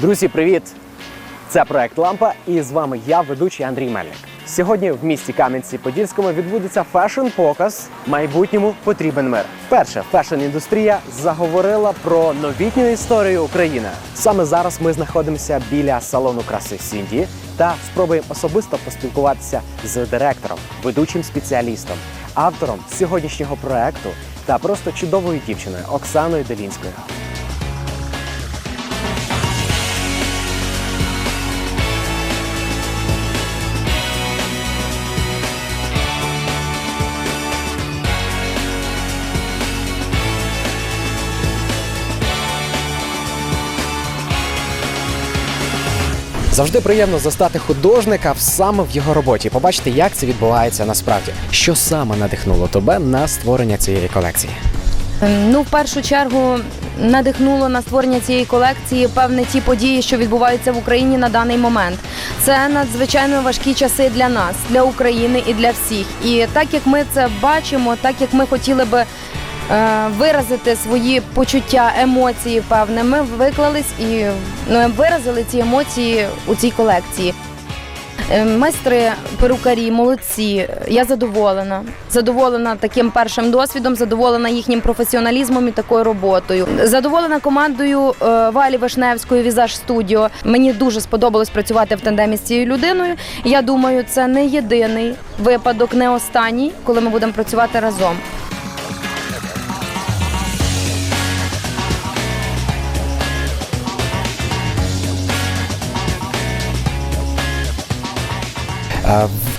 Друзі, привіт! Це проект Лампа, і з вами я, ведучий Андрій Мельник. Сьогодні в місті Кам'янці-Подільському відбудеться фешн-показ майбутньому потрібен мир. Перше фешн-індустрія заговорила про новітню історію України. Саме зараз ми знаходимося біля салону краси Сінді та спробуємо особисто поспілкуватися з директором, ведучим спеціалістом, автором сьогоднішнього проекту та просто чудовою дівчиною Оксаною Делінською. Завжди приємно застати художника саме в його роботі, побачити, як це відбувається насправді. Що саме надихнуло тебе на створення цієї колекції? Ем, Ну, в першу чергу надихнуло на створення цієї колекції певне ті події, що відбуваються в Україні на даний момент. Це надзвичайно важкі часи для нас, для України і для всіх. І так як ми це бачимо, так як ми хотіли би виразити свої почуття, емоції, певне, ми виклались і ну, виразили ці емоції у цій колекції. Е, Майстри, перукарі, молодці. Я задоволена. Задоволена таким першим досвідом, задоволена їхнім професіоналізмом і такою роботою. Задоволена командою е, Валі Вишневської Візаж Студіо. Мені дуже сподобалось працювати в тандемі з цією людиною. Я думаю, це не єдиний випадок, не останній, коли ми будемо працювати разом.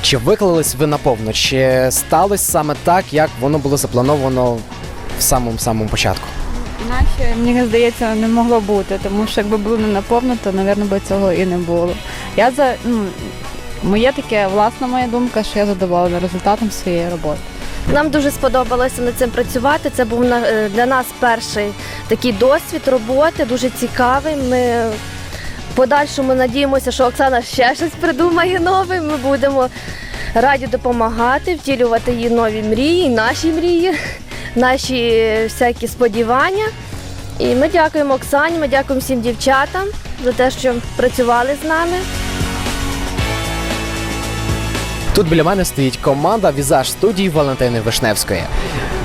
Чи виклались ви наповно? Чи сталося саме так, як воно було заплановано в самому самому початку? Інакше, мені здається, не могло бути, тому що якби було не наповно, то, мабуть, би цього і не було. Я за ну, моє таке власна моя думка, що я задоволена результатом своєї роботи. Нам дуже сподобалося над цим працювати. Це був е, для нас перший такий досвід роботи, дуже цікавий. Ми подальшому надіємося, що Оксана ще щось придумає нове. Ми будемо раді допомагати, втілювати її нові мрії, наші мрії, наші всякі сподівання. І ми дякуємо Оксані, ми дякуємо всім дівчатам за те, що працювали з нами. Тут біля мене стоїть команда візаж студії Валентини Вишневської.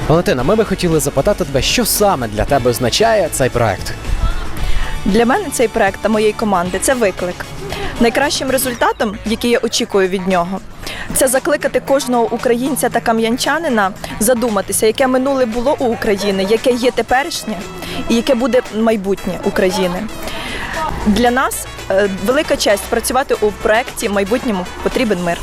Валентина, ми би хотіли запитати тебе, що саме для тебе означає цей проект. Для мене цей проект та моєї команди це виклик. Найкращим результатом, який я очікую від нього, це закликати кожного українця та кам'янчанина задуматися, яке минуле було у України, яке є теперішнє і яке буде майбутнє України. Для нас е, велика честь працювати у проєкті майбутньому потрібен мир.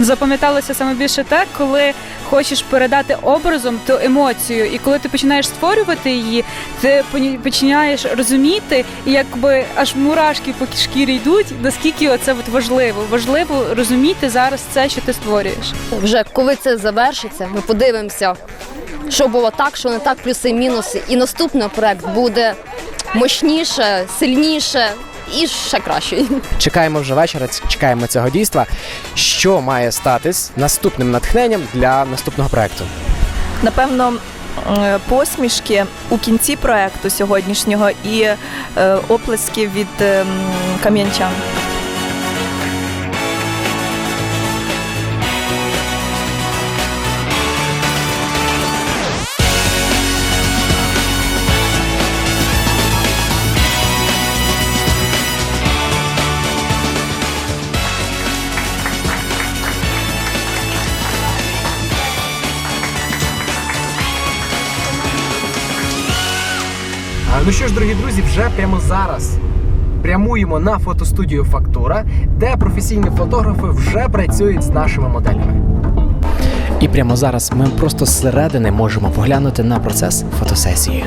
Запам'яталося саме більше те, коли хочеш передати образом ту емоцію, і коли ти починаєш створювати її, ти починаєш розуміти, і якби аж мурашки по шкірі йдуть, наскільки це от важливо. Важливо розуміти зараз це, що ти створюєш. Вже коли це завершиться, ми подивимося, що було так, що не так, плюси мінуси. І наступний проект буде мощніше, сильніше і ще краще. Чекаємо вже вечора, чекаємо цього дійства. Що має статись наступним натхненням для наступного проекту? Напевно, е, посмішки у кінці проекту сьогоднішнього і е, оплески від ем, кам'янчан. Ну що ж, дорогі друзі, вже прямо зараз прямуємо на фотостудію Фактура, де професійні фотографи вже працюють з нашими моделями. І прямо зараз ми просто зсередини можемо поглянути на процес фотосесії.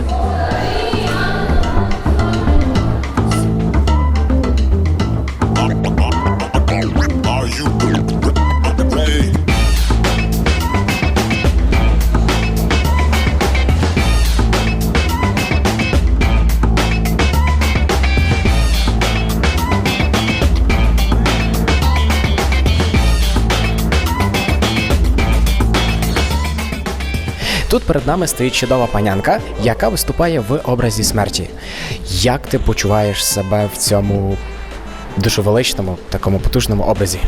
Тут перед нами стоїть чудова панянка, яка виступає в образі смерті. Як ти почуваєш себе в цьому дуже величному, такому потужному образі?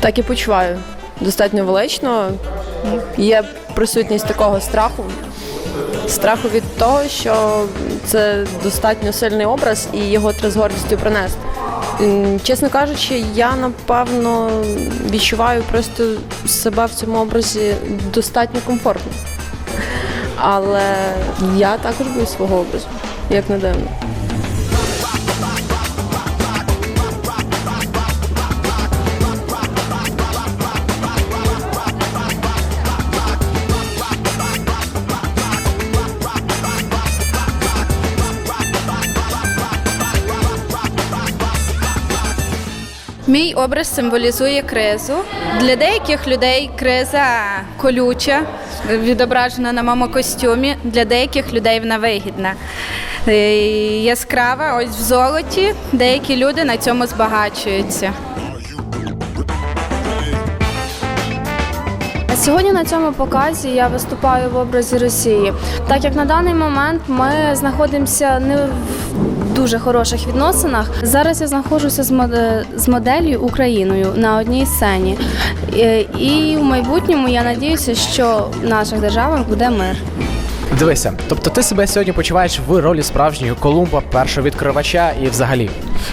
Так і почуваю. Достатньо велично. Є присутність такого страху. Страху від того, що це достатньо сильний образ і його треба з гордістю принести. Чесно кажучи, я напевно відчуваю просто себе в цьому образі достатньо комфортно. Але я також боюсь свого образу, як не дивно. Мій образ символізує кризу. Для деяких людей криза колюча, відображена на моєму костюмі. Для деяких людей вона вигідна. Е, Яскрава, ось в золоті. Деякі люди на цьому збагачуються. Сьогодні на цьому показі я виступаю в образі Росії, так як на даний момент ми знаходимося не в дуже хороших відносинах. Зараз я знаходжуся з моделлю Україною на одній сцені, Е, і в майбутньому я надіюся, що в наших державах буде мир. Дивися, тобто ти себе сьогодні почуваєш в ролі справжнього Колумба, першого відкривача і взагалі.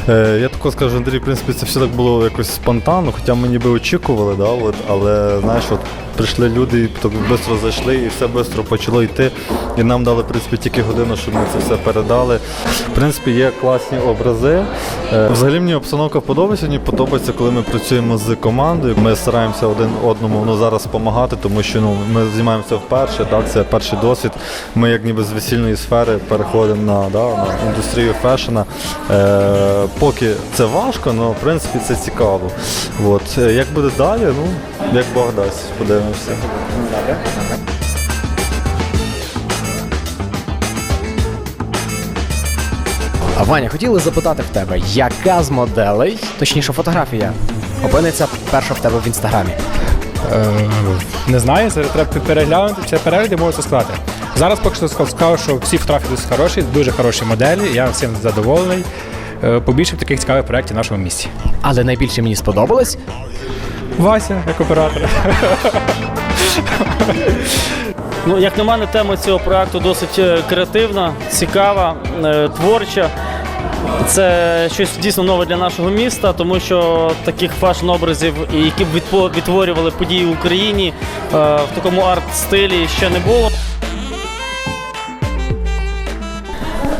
Е, я тако скажу, Андрій, в принципі, це все так було якось спонтанно, хоча ми ніби очікували, да, от, але знаєш, от прийшли люди і так швидко зайшли, і все швидко почало йти. І нам дали, в принципі, тільки годину, щоб ми це все передали. В принципі, є класні образи. Е, взагалі мені обстановка подобається, мені подобається, коли ми працюємо з командою. Ми стараємося один одному ну, зараз допомагати, тому що ну, ми знімаємося вперше, так, це перший досвід. Ми як ніби з весільної сфери переходимо на, да, на індустрію фешена. Е, поки це важко, але в принципі це цікаво. От. Е, Як буде далі, ну, як Бог дасть, подивимося. А Ваня, хотіли запитати в тебе, яка з моделей, точніше фотографія, опиниться перша в тебе в інстаграмі? Е, не знаю, зараз треба переглянути, після перегляду можу це сказати. Зараз поки що скажу, що всі фотографії дуже хороші, дуже хороші моделі, я всім задоволений. Е, Побільше таких цікавих проєктів в нашому місті. Але найбільше мені сподобалось. Вася, як оператор. Ну, як на мене, тема цього проекту досить е, креативна, цікава, е, творча. Це щось дійсно нове для нашого міста, тому що таких фешн-образів, які б відтворювали події в Україні в такому арт-стилі ще не було.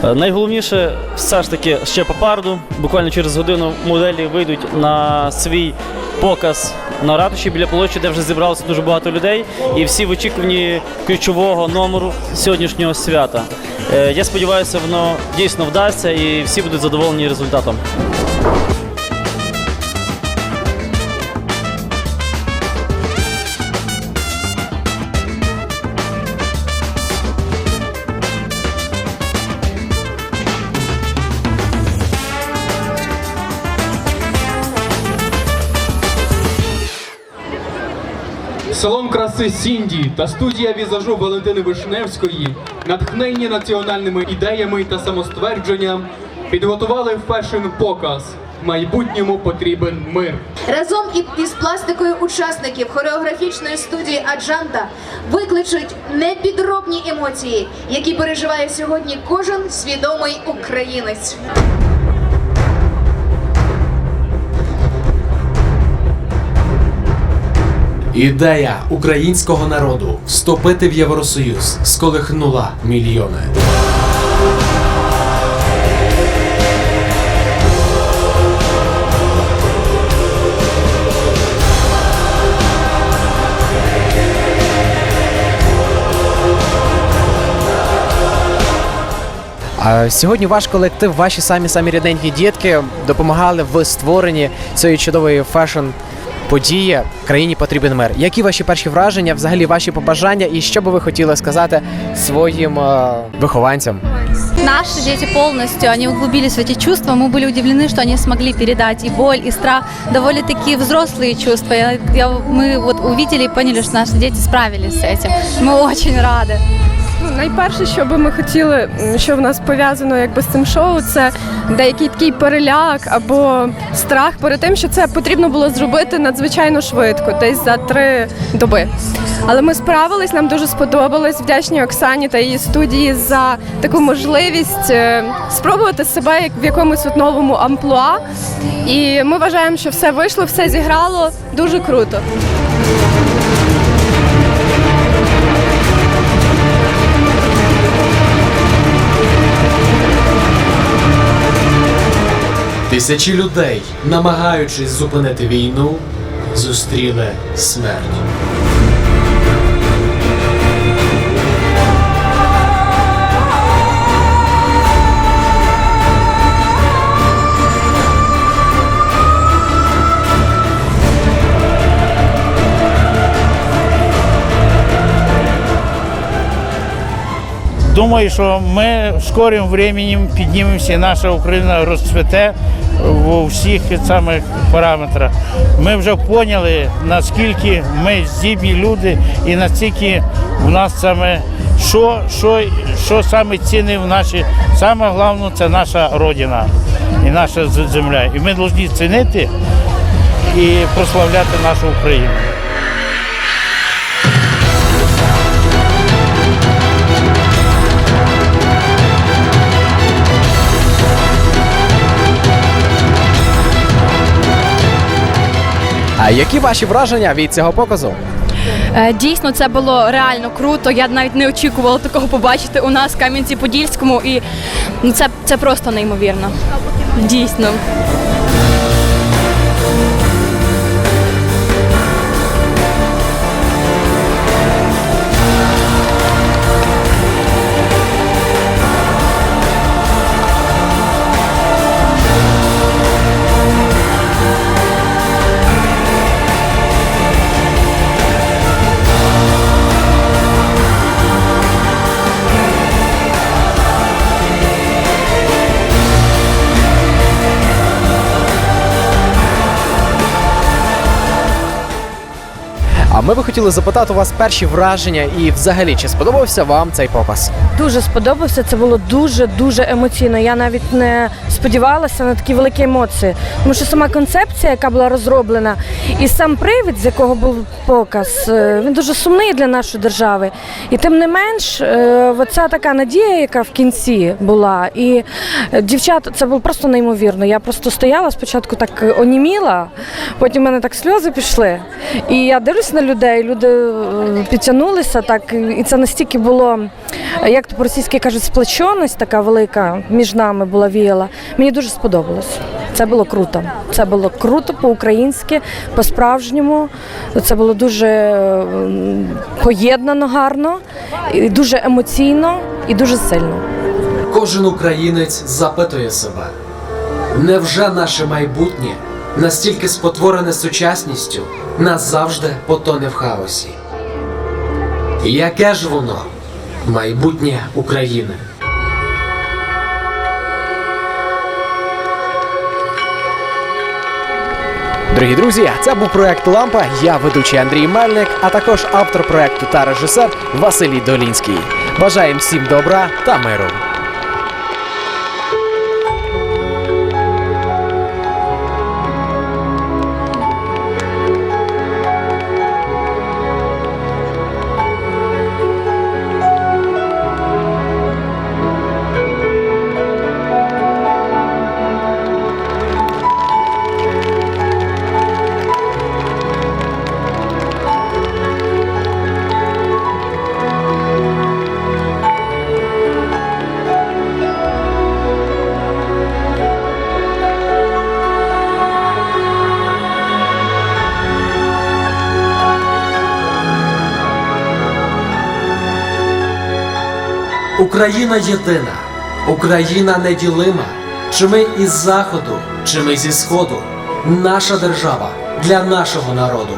Найголовніше все ж таки ще попереду. Буквально через годину моделі вийдуть на свій показ на ратуші біля площі, де вже зібралося дуже багато людей, і всі в очікуванні ключового номеру сьогоднішнього свята. Е, Я сподіваюся, воно дійсно вдасться і всі будуть задоволені результатом. Салон краси Сінді та студія візажу Валентини Вишневської, натхнені національними ідеями та самоствердженням, підготували фешн-показ. Майбутньому потрібен мир. Разом із пластикою учасників хореографічної студії Аджанта викличуть непідробні емоції, які переживає сьогодні кожен свідомий українець. Ідея українського народу вступити в Євросоюз сколихнула мільйони. Сьогодні ваш колектив, ваші самі самі рідненькі дітки допомагали в створенні цієї чудової фешн події. Країні потрібен мир. Які ваші перші враження, взагалі ваші побажання, і що би ви хотіли сказати своїм е, вихованцям? Наши дети полностью, они углубились в эти чувства. Мы были удивлены, что они смогли передать и боль, и страх, довольно-таки взрослые чувства. Я, я- мы вот увидели и поняли, что наши дети справились с этим. Мы очень рады. Найперше, що би ми хотіли, що в нас пов'язано якби з цим шоу, це деякий такий переляк або страх перед тим, що це потрібно було зробити надзвичайно швидко, десь за три доби. Але ми справились, нам дуже сподобалось. Вдячні Оксані та її студії за таку можливість е, спробувати себе як в якомусь от новому амплуа. І ми вважаємо, що все вийшло, все зіграло дуже круто. Тисячі людей, намагаючись зупинити війну, зустріли смерть. Думаю, що ми скорім временем піднімемося, і наша Україна розцвіте у всіх самих параметрах. Ми вже поняли, наскільки ми здібні люди і наскільки в нас саме що, що, що саме ціни в нашій, саме головне це наша родина і наша земля. І ми повинні цінити і прославляти нашу Україну. Які ваші враження від цього показу? Е, Дійсно, це було реально круто. Я навіть не очікувала такого побачити у нас в Кам'янці-Подільському, і ну, це, це просто неймовірно. Дійсно. А ми би хотіли запитати у вас перші враження і взагалі, чи сподобався вам цей показ? Дуже сподобався. Це було дуже дуже емоційно. Я навіть не сподівалася на такі великі емоції. Тому що сама концепція, яка була розроблена, і сам привід, з якого був показ, е, він дуже сумний для нашої держави. І тим не менш, е, оця така надія, яка в кінці була, і е, дівчата, це було просто неймовірно. Я просто стояла спочатку так оніміла, потім в мене так сльози пішли. І я дивлюся на людей, люди е, підтягнулися так, і це настільки було, як то по-російськи кажуть, сплоченість така велика між нами була віяла. Мені дуже сподобалось. Це було круто. Це було круто по-українськи, по-справжньому. Це було дуже е, поєднано гарно, і дуже емоційно і дуже сильно. Кожен українець запитує себе: невже наше майбутнє настільки спотворене сучасністю, назавжди потоне в хаосі? Яке ж воно майбутнє України? Дорогі друзі, це був проект Лампа. Я ведучий Андрій Мельник, а також автор проекту та режисер Василій Долінський. Бажаємо всім добра та миру. Україна єдина, Україна неділима. Чи ми із заходу, чи ми зі сходу. Наша держава для нашого народу.